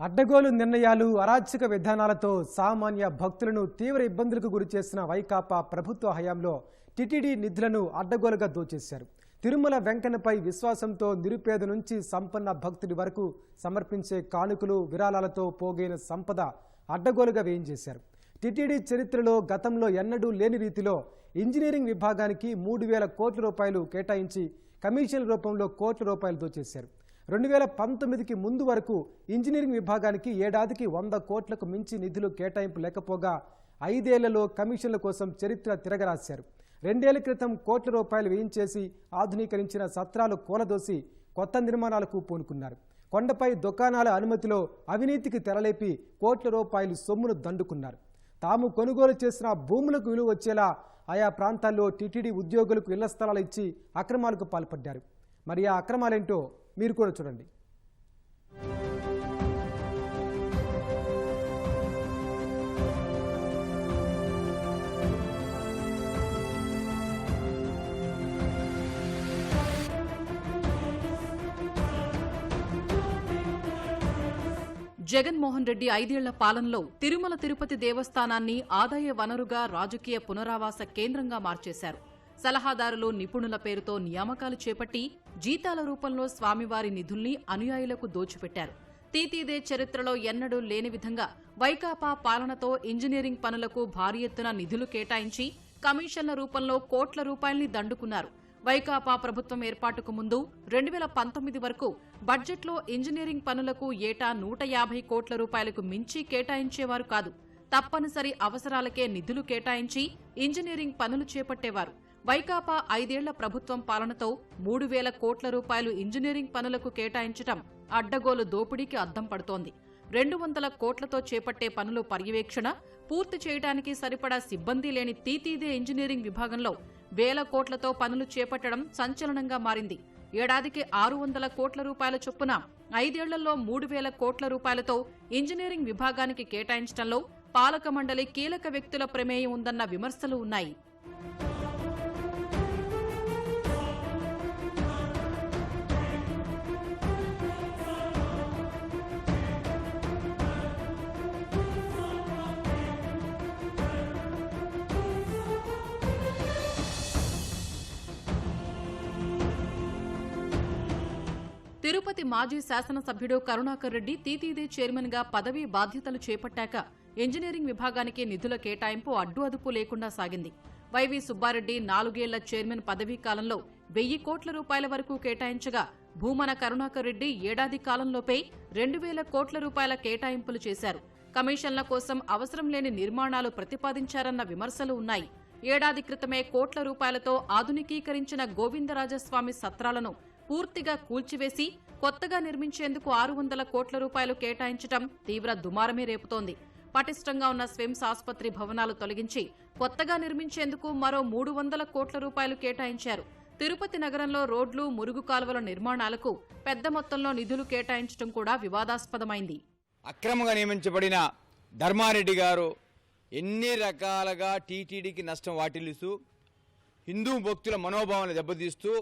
అడ్డగోలు నిర్ణయాలు అరాచక విధానాలతో సామాన్య భక్తులను తీవ్ర ఇబ్బందులకు గురిచేసిన వైకాపా ప్రభుత్వ హయాంలో టిటిడి నిధులను అడ్డగోలుగా దోచేశారు. తిరుమల వెంకన్నపై విశ్వాసంతో నిరుపేద నుంచి సంపన్న భక్తుడి వరకు సమర్పించే కానుకలు విరాళాలతో పోగైన సంపద అడ్డగోలుగా వేయించేశారు. టిటిడి చరిత్రలో గతంలో ఎన్నడూ లేని రీతిలో ఇంజనీరింగ్ విభాగానికి మూడు వేల కోట్ల రూపాయలు కేటాయించి కమిషన్ రూపంలో కోట్ల రూపాయలు దోచేశారు. రెండు వేల పంతొమ్మిదికి ముందు వరకు ఇంజనీరింగ్ విభాగానికి ఏడాదికి వంద కోట్లకు మించి నిధులు కేటాయింపు లేకపోగా ఐదేళ్ళలో కమిషన్ల కోసం చరిత్ర తిరగరాశారు. రెండేళ్ళ క్రితం కోట్ల రూపాయలు వేయించేసి ఆధునీకరించిన సత్రాలు కూలదోసి కొత్త నిర్మాణాలకు పూనుకున్నారు. కొండపై దుకాణాల అనుమతిలో అవినీతికి తెరలేపి కోట్ల రూపాయలు సొమ్మును దండుకున్నారు. తాము కొనుగోలు చేసిన భూములకు విలువ వచ్చేలా ఆయా ప్రాంతాల్లో టీటీడీ ఉద్యోగులకు ఇళ్ళ స్థలాలు ఇచ్చి అక్రమాలకు పాల్పడ్డారు. మరి ఆ అక్రమాలేంటో మీరు కూడా చూడండి. జగన్మోహన్ రెడ్డి ఐదేళ్ళ పాలనలో తిరుమల తిరుపతి దేవస్థానాన్ని ఆదాయ వనరుగా రాజకీయ పునరావాస కేంద్రంగా మార్చేశారు. సలహాదారులు నిపుణుల పేరుతో నియామకాలు చేపట్టి జీతాల రూపంలో స్వామివారి నిధుల్ని అనుయాయులకు దోచిపెట్టారు. తీతీదే చరిత్రలో ఎన్నడూ లేని విధంగా వైకాపా పాలనతో ఇంజనీరింగ్ పనులకు భారీ ఎత్తున నిధులు కేటాయించి కమిషన్ల రూపంలో కోట్ల రూపాయల్ని దండుకున్నారు. వైకాపా ప్రభుత్వం ఏర్పాటుకు ముందు రెండు వేల పంతొమ్మిది వరకు బడ్జెట్లో ఇంజనీరింగ్ పనులకు ఏటా నూట యాభై కోట్ల రూపాయలకు మించి కేటాయించేవారు కాదు. తప్పనిసరి అవసరాలకే నిధులు కేటాయించి ఇంజనీరింగ్ పనులు చేపట్టేవారు. వైకాపా ఐదేళ్ళ ప్రభుత్వం పాలనతో మూడు వేల కోట్ల రూపాయలు ఇంజనీరింగ్ పనులకు కేటాయించటం అడ్డగోలు దోపిడీకి అద్దం పడుతోంది. రెండు వందల కోట్లతో చేపట్టే పనులు పర్యవేక్షణ పూర్తి చేయడానికి సరిపడా సిబ్బంది లేని తీతీదే ఇంజనీరింగ్ విభాగంలో వేల కోట్లతో పనులు చేపట్టడం సంచలనంగా మారింది. ఏడాదికి ఆరు వందల కోట్ల రూపాయల చొప్పున ఐదేళ్ళలో మూడు వేల కోట్ల రూపాయలతో ఇంజనీరింగ్ విభాగానికి కేటాయించడంలో పాలక మండలి కీలక వ్యక్తుల ప్రమేయం ఉందన్న విమర్శలు ఉన్నాయి. తిరుపతి మాజీ శాసనసభ్యుడు కరుణాకర్ రెడ్డి తీతీదే చైర్మన్గా పదవీ బాధ్యతలు చేపట్టాక ఇంజనీరింగ్ విభాగానికి నిధుల కేటాయింపు అడ్డు అదుపు లేకుండా సాగింది. వైవి సుబ్బారెడ్డి నాలుగేళ్ళ చైర్మన్ పదవీ కాలంలో వెయ్యి కోట్ల రూపాయల వరకు కేటాయించగా భూమన కరుణాకర్ రెడ్డి ఏడాది కాలంలోపై రెండు వేల కోట్ల రూపాయల కేటాయింపులు చేశారు. కమిషన్ల కోసం అవసరం లేని నిర్మాణాలు ప్రతిపాదించారన్న విమర్శలు ఉన్నాయి. ఏడాది క్రితమే కోట్ల రూపాయలతో ఆధునికీకరించిన గోవిందరాజస్వామి సత్రాలను పూర్తిగా కూల్చివేసి కొత్తగా నిర్మించేందుకు ఆరు వందల కోట్ల రూపాయలు కేటాయించటం తీవ్ర దుమారమే రేపుతోంది. పటిష్టంగా ఉన్న స్విమ్స్ ఆసుపత్రి భవనాలు తొలగించి కొత్తగా నిర్మించేందుకు మరో మూడు వందల కోట్ల రూపాయలు కేటాయించారు. తిరుపతి నగరంలో రోడ్లు మురుగు కాలువల నిర్మాణాలకు పెద్ద మొత్తంలో నిధులు కేటాయించడం కూడా వివాదాస్పదమైంది. అక్రమంగా నియమించబడిన ధర్మారెడ్డి గారు ఎన్ని రకాలుగా టీటీడీకి నష్టం వాటిల్లుస్తూ హిందూ భక్తుల మనోభావాన్ని దెబ్బతీస్తూ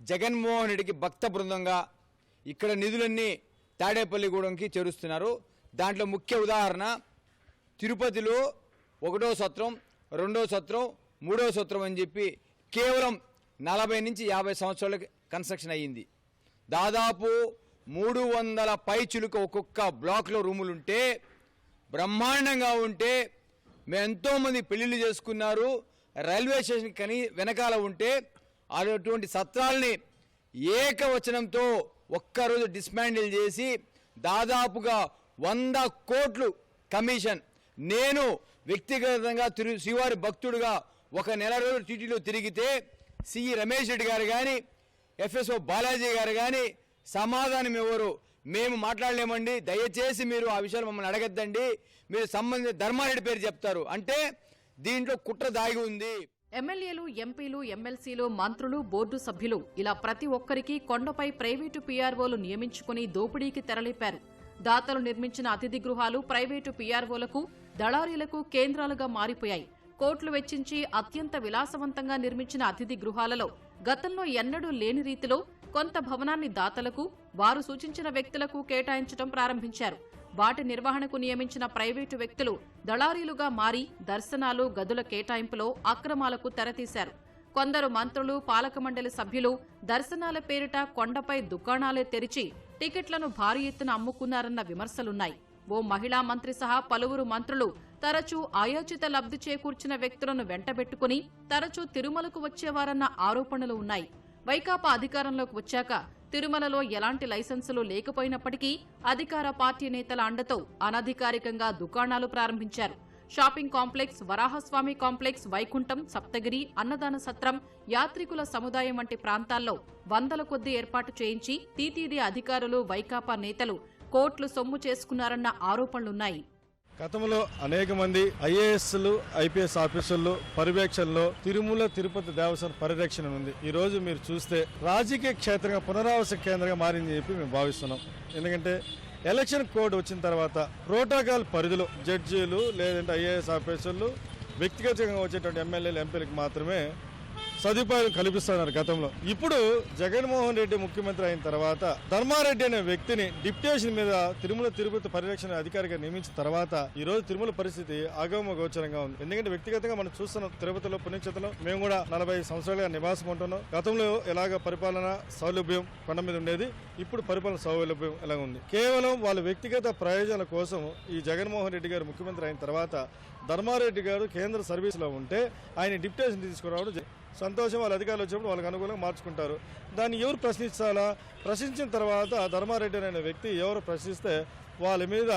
జగన్మోహన్ రెడ్డికి భక్త బృందంగా ఇక్కడ నిధులన్నీ తాడేపల్లిగూడెంకి చేరుస్తున్నారు. దాంట్లో ముఖ్య ఉదాహరణ తిరుపతిలో ఒకటో సత్రం రెండో సత్రం మూడో సత్రం అని చెప్పి కేవలం నలభై నుంచి యాభై సంవత్సరాలకి కన్స్ట్రక్షన్ అయ్యింది. దాదాపు మూడు వందల పై చిలుక ఒక్కొక్క బ్లాక్లో రూములుంటే బ్రహ్మాండంగా ఉంటే మేము ఎంతోమంది పెళ్ళిళ్ళు చేసుకున్నారు రైల్వే స్టేషన్ కని వెనకాల ఉంటే అటువంటి సత్రాల్ని ఏకవచనంతో ఒక్కరోజు డిస్మాండిల్ చేసి దాదాపుగా వంద కోట్లు కమిషన్. నేను వ్యక్తిగతంగా తిరు శ్రీవారి భక్తుడుగా ఒక నెల రోజులు టీటీలో తిరిగితే సిఈ రమేష్ రెడ్డి గారు కానీ ఎఫ్ఎస్ఓ బాలాజీ గారు కానీ సమాధానం ఎవరు? మేము మాట్లాడలేమండి. దయచేసి మీరు ఆ విషయాలు మమ్మల్ని అడగద్దండి. మీరు సంబంధించిన ధర్మారెడ్డి పేరు చెప్తారు. అంటే దీంట్లో కుట్ర దాగి ఉంది. ఎమ్మెల్యేలు ఎంపీలు ఎమ్మెల్సీలు మంత్రులు బోర్డు సభ్యులు ఇలా ప్రతి ఒక్కరికి కొండపై ప్రైవేటు పీఆర్ఓలు నియమించుకుని దోపిడీకి తెరలేపారు. దాతలు నిర్మించిన అతిథి గృహాలు ప్రైవేటు పీఆర్ఓలకు దళారీలకు కేంద్రాలుగా మారిపోయాయి. కోట్లు వెచ్చించి అత్యంత విలాసవంతంగా నిర్మించిన అతిథి గృహాలలో గతంలో ఎన్నడూ లేని రీతిలో కొంత భవనాన్ని దాతలకు వారు సూచించిన వ్యక్తులకు కేటాయించడం ప్రారంభించారు. వాటి నిర్వహణకు నియమించిన ప్రైవేటు వ్యక్తులు దళారీలుగా మారి దర్శనాలు గదుల కేటాయింపులో అక్రమాలకు తెరతీశారు. కొందరు మంత్రులు పాలక మండలి సభ్యులు దర్శనాల పేరిట కొండపై దుకాణాలే తెరిచి టికెట్లను భారీ ఎత్తున అమ్ముకున్నారన్న విమర్శలున్నాయి. ఓ మహిళా మంత్రి సహా పలువురు మంత్రులు తరచూ అయోచిత లబ్ధి చేకూర్చిన వ్యక్తులను వెంటబెట్టుకుని తరచూ తిరుమలకు వచ్చేవారన్న ఆరోపణలు ఉన్నాయి. వైకాపా అధికారంలోకి వచ్చాక తిరుమలలో ఎలాంటి లైసెన్సులు లేకపోయినప్పటికీ అధికార పార్టీ నేతల అండతో అనధికారికంగా దుకాణాలు ప్రారంభించారు. Shopping complex Varahaswami complex Vaikuntham Saptagiri అన్నదాన సత్రం యాత్రికుల సముదాయం వంటి ప్రాంతాల్లో వందల కొద్దీ ఏర్పాటు చేయించి టీటీడీ అధికారులు వైకాపా నేతలు కోట్లు సొమ్ము చేసుకున్నారన్న ఆరోపణలున్నాయి. గతంలో అనేక మంది ఐఏఎస్లు ఐపీఎస్ ఆఫీసర్లు పర్యవేక్షణలో తిరుమల తిరుపతి దేవస్థానం పరిరక్షణ ఉంది. ఈ రోజు మీరు చూస్తే రాజకీయ క్షేత్రంగా పునరావాస కేంద్రంగా మారింది చెప్పి మేము భావిస్తున్నాం. ఎందుకంటే ఎలక్షన్ కోడ్ వచ్చిన తర్వాత ప్రోటోకాల్ పరిధిలో జడ్జీలు లేదంటే ఐఏఎస్ ఆఫీసర్లు వ్యక్తిగతంగా వచ్చేటువంటి ఎమ్మెల్యేలు ఎంపీలకు మాత్రమే సదుపాయాలు కల్పిస్తున్నారు గతంలో. ఇప్పుడు జగన్మోహన్ రెడ్డి ముఖ్యమంత్రి అయిన తర్వాత ధర్మారెడ్డి అనే వ్యక్తిని డిప్యూటేషన్ మీద తిరుమల తిరుపతి పరిరక్షణ అధికారిగా నియమించిన తర్వాత ఈ రోజు తిరుమల పరిస్థితి ఆగమ గోచరంగా ఉంది. ఎందుకంటే వ్యక్తిగతంగా మనం చూస్తున్నాం తిరుపతిలో పుణ్యక్షేత్రంలో మేము కూడా నలభై సంవత్సరాలుగా నివాసం ఉంటున్నాం. గతంలో ఎలాగ పరిపాలన సౌలభ్యం కొండ మీద ఉండేది ఇప్పుడు పరిపాలన సౌలభ్యం ఎలా ఉంది? కేవలం వాళ్ళ వ్యక్తిగత ప్రయోజనాల కోసం ఈ జగన్మోహన్ రెడ్డి గారు ముఖ్యమంత్రి అయిన తర్వాత ధర్మారెడ్డి గారు కేంద్ర సర్వీస్లో ఉంటే ఆయన డిప్యూటేషన్ తీసుకురావడం సంతోషం వాళ్ళ అధికారులు వచ్చినప్పుడు వాళ్ళకి అనుకూలంగా మార్చుకుంటారు. దాన్ని ఎవరు ప్రశ్నించాలా? ప్రశ్నించిన తర్వాత ధర్మారెడ్డి అనే వ్యక్తి ఎవరు ప్రశ్నిస్తే వాళ్ళ మీద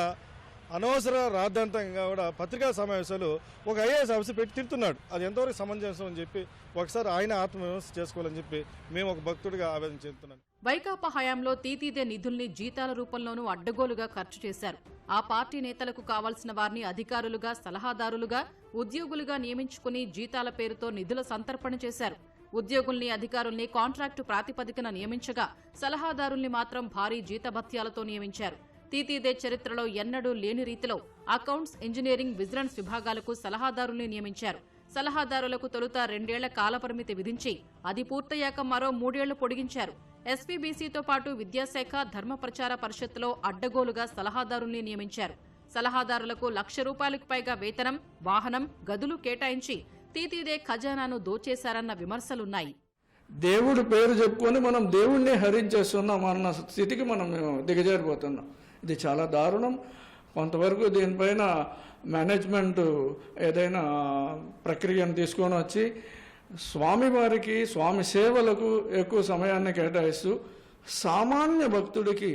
అనవసర రాద్ధాంతంగా కూడా పత్రికా సమావేశాలు ఒక ఐఏఎస్ ఆఫీసర్ పెట్టి తిడుతున్నాడు. అది ఎంతవరకు సమంజసం అని చెప్పి ఒకసారి ఆయన ఆత్మవిమర్శ చేసుకోవాలని చెప్పి మేము ఒక భక్తుడిగా ఆవేదన చెందుతున్నాం. వైకాపా హయాంలో తీతీదే నిధుల్ని జీతాల రూపంలోనూ అడ్డగోలుగా ఖర్చు చేశారు. ఆ పార్టీ నేతలకు కావాల్సిన వారిని అధికారులుగా సలహాదారులుగా ఉద్యోగులుగా నియమించుకుని జీతాల పేరుతో నిధుల సంతర్పణ చేశారు. ఉద్యోగుల్ని అధికారుల్ని కాంట్రాక్టు ప్రాతిపదికన నియమించగా సలహాదారుల్ని మాత్రం భారీ జీతభత్యాలతో నియమించారు. తీతీదే చరిత్రలో ఎన్నడూ లేని రీతిలో అకౌంట్స్ ఇంజనీరింగ్ విజిలెన్స్ విభాగాలకు సలహాదారుల్ని నియమించారు. సలహాదారులకు తొలుత రెండేళ్ళ కాలపరిమితి విధించి అది పూర్తయ్యాక మరో మూడేళ్ళు పొడిగించారు. ఎస్పీబీసీతో పాటు విద్యాశాఖ ధర్మ ప్రచార పరిషత్లో అడ్డగోలుగా సలహాదారుల్ని నియమించారు. సలహాదారులకు లక్ష రూపాయలకు పైగా వేతనం వాహనం గదులు కేటాయించి తీతీదే ఖజానాను దోచేశారన్న విమర్శలున్నాయి. దేవుడి పేరు చెప్పుకొని మనం దేవుణ్ణి హరించేస్తున్నాం అన్న స్థితికి మనం దిగజారిపోతున్నాం. ఇది చాలా దారుణం. కొంతవరకు దీనిపైన మేనేజ్మెంట్ ఏదైనా ప్రక్రియను తీసుకొని వచ్చి స్వామివారికి స్వామి సేవలకు ఎక్కువ సమయాన్ని కేటాయిస్తూ సామాన్య భక్తుడికి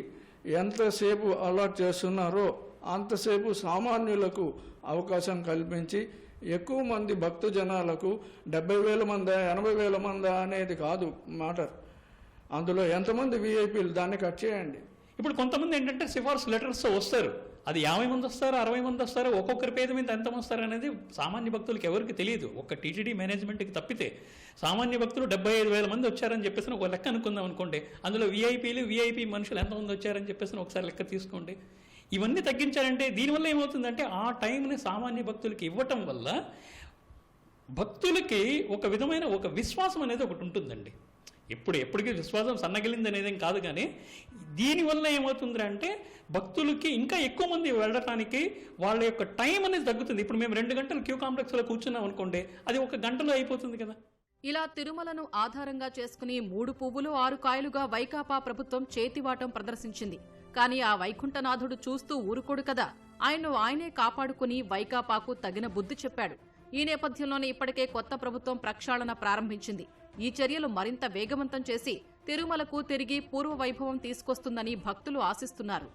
ఎంతసేపు అలాట్ చేస్తున్నారో అంతసేపు సామాన్యులకు అవకాశం కల్పించి ఎక్కువ మంది భక్తు జనాలకు డెబ్బై వేల మందా ఎనభై వేల మందా అనేది కాదు మ్యాటర్. అందులో ఎంతమంది విఐపీలు దాన్ని కట్ చేయండి. ఇప్పుడు కొంతమంది ఏంటంటే సిఫార్సు లెటర్స్ వస్తారు. అది యాభై మంది వస్తారు అరవై మంది వస్తారు ఒక్కొక్కరి పేద మీద ఎంతమంది వస్తారు అనేది సామాన్య భక్తులకు ఎవరికి తెలియదు. ఒక టీటీడీ మేనేజ్మెంట్కి తప్పితే సామాన్య భక్తులు డెబ్బై ఐదు వేల మంది వచ్చారని చెప్పేసి ఒక లెక్క అనుకుందాం అనుకోండి. అందులో విఐపీలు విఐపీ మనుషులు ఎంతమంది వచ్చారని చెప్పేసి ఒకసారి లెక్క తీసుకోండి. ఇవన్నీ తగ్గించారంటే దీనివల్ల ఏమవుతుందంటే ఆ టైంని సామాన్య భక్తులకి ఇవ్వటం వల్ల భక్తులకి ఒక విధమైన ఒక విశ్వాసం అనేది ఒకటి ఉంటుందండి. ఎప్పుడు ఎప్పటికీ విశ్వాసం సన్నగిలింది అనేది ఏం కాదు కానీ దీనివల్ల ఏమవుతుంది అంటే భక్తులకి ఇంకా ఎక్కువ మంది వెళ్ళడానికి వాళ్ళ యొక్క టైం అనేది తగ్గుతుంది. ఇప్పుడు మేము రెండు గంటలు క్యూ కాంప్లెక్స్లో కూర్చున్నాం అనుకోండి అది ఒక గంటలో అయిపోతుంది కదా. ఇలా తిరుమలను ఆధారంగా చేసుకుని మూడు పువ్వులు ఆరు కాయలుగా వైకాపా ప్రభుత్వం చేతివాటం ప్రదర్శించింది. కానీ ఆ వైకుంఠనాథుడు చూస్తూ ఊరుకోడు కదా. ఆయన్ను ఆయనే కాపాడుకుని వైకాపాకు తగిన బుద్ధి చెప్పాడు. ఈ నేపథ్యంలోనే ఇప్పటికే కొత్త ప్రభుత్వం ప్రక్షాళన ప్రారంభించింది. ఈ చర్యలు మరింత వేగవంతం చేసి తిరుమలకు తిరిగి పూర్వ వైభవం తీసుకొస్తుందని భక్తులు ఆశిస్తున్నారు.